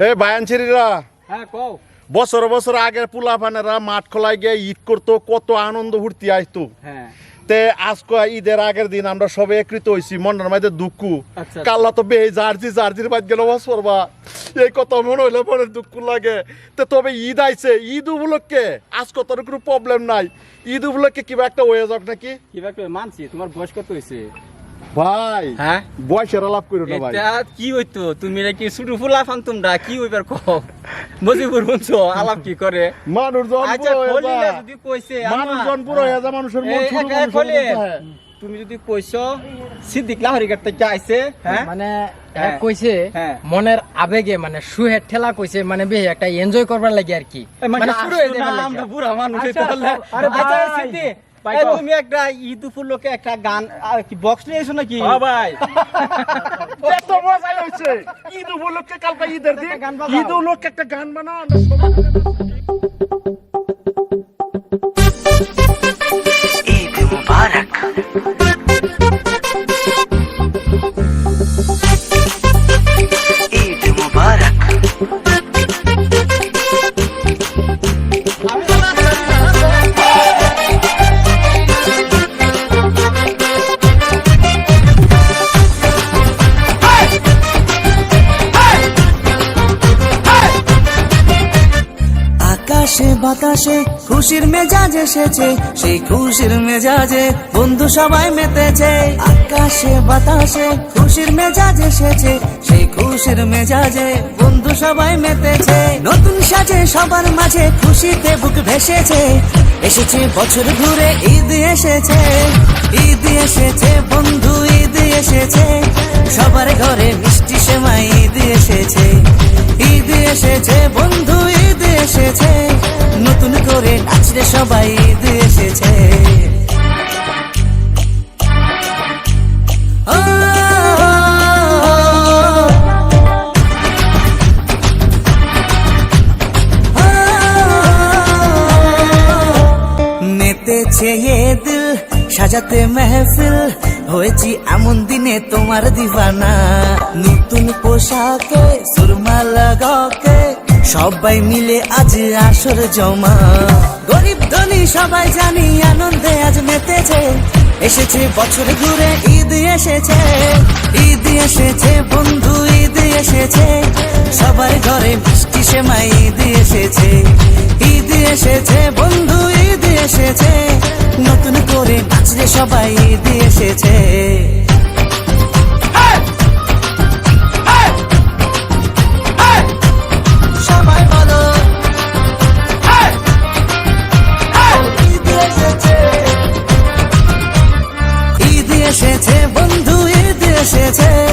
এ বায়ানছিরিরা হ্যাঁ কও। বছর বছর আগের পুলাফানেরা মাঠ খোলায় গিয়ে ঈদ করতো কত আনন্দ ফুর্তি আইতো। হ্যাঁ। তে আজকে ঈদের আগের দিন আমরা সবাই একৃত হইছি মনের মধ্যে দুঃখ। আচ্ছা। কাল্লা তো বেহে জার্জি জার্জির বাদ গেল বছর বা। এই কথা মনে হইলে মনে দুঃখ লাগে। তে তবে ঈদ আইছে ঈদ উপলক্ষে আজকে তোর কোনো প্রবলেম নাই। ঈদ উপলক্ষে কিবা একটা হয়ে যাক নাকি? কিবা করে মানছি তোমার বয়স কত হয়েছে ভাই হ্যাঁ বয়সের আলাপ করো না ভাই এটা কি হইতো তুমি নাকি শুধু ফুলা ফান তোমরা কি হইবার কও মজিবুর বলছো আলাপ কি করে মানুষজন আচ্ছা পুরো হয়ে যদি কইছে মানুষজন পুরো হয়ে যায় মানুষের মন হয়। তুমি যদি কইছো সিদ্দিক লাহরিঘাট থেকে আইছে হ্যাঁ মানে হ্যাঁ। কইছে হ্যাঁ। মনের আবেগে মানে সুহের ঠেলা কইছে মানে বেশ একটা এনজয় করবার লাগে আর কি মানে শুরু হয়ে যাবার আসছো না, লাগে আমরা বুড়া মানুষ আচ্ছা, আরে আচ্ছা ভাই। সিদ্দিক। তুমি একটা ঈদ উপলক্ষে একটা গান আর কি বক্স নিয়ে এসো নাকি? ভাই। এত মজাই হয়েছে ঈদ উপলক্ষে কালকে ঈদের দিন। একটা গান ঈদ উপলক্ষে একটা গান বানাও আমরা ঈদ মুবারক। ঈদ মুবারক। আকাশে বাতাসে খুশির মেজাজ এসেছে। সেই খুশির মেজাজে বন্ধু সবাই মেতেছে। আকাশে, বাতাসে খুশির মেজাজ এসেছে। সেই খুশির মেজাজে বন্ধু সবাই মেতেছে। নতুন সাজে সবার মাঝে খুশিতে বুক ভেসেছে। এসেছে বছর ঘুরে ঈদ এসেছে। ঈদ এসেছে, বন্ধু, ঈদ এসেছে। সবার ঘরে মিষ্টি সেমাই ঈদ এসেছে। ঈদ এসেছে, বন্ধু করে নাচরে সবাই ঈদ এসেছে। এ দিল, সাজাতে মেহফিল, হয়েছি এমন দিনে তোমার দিবানা। নতুন পোশাকে সুরমা লাগাকে সবাই মিলে আজ আসর জমা। গরিব ধনী সবাই জানি আনন্দে আজ মেতেছে। এসেছে বছর ঘুরে, ঈদ এসেছে। ঈদ এসেছে বন্ধু, ঈদ এসেছে। সবাই ঘরে মিষ্টি সেমাই, ঈদ এসেছে। ঈদ এসেছে বন্ধু, ঈদ এসেছে। নতুন করে নাচলে সবাই ঈদ এসেছে। ঈদ এসেছে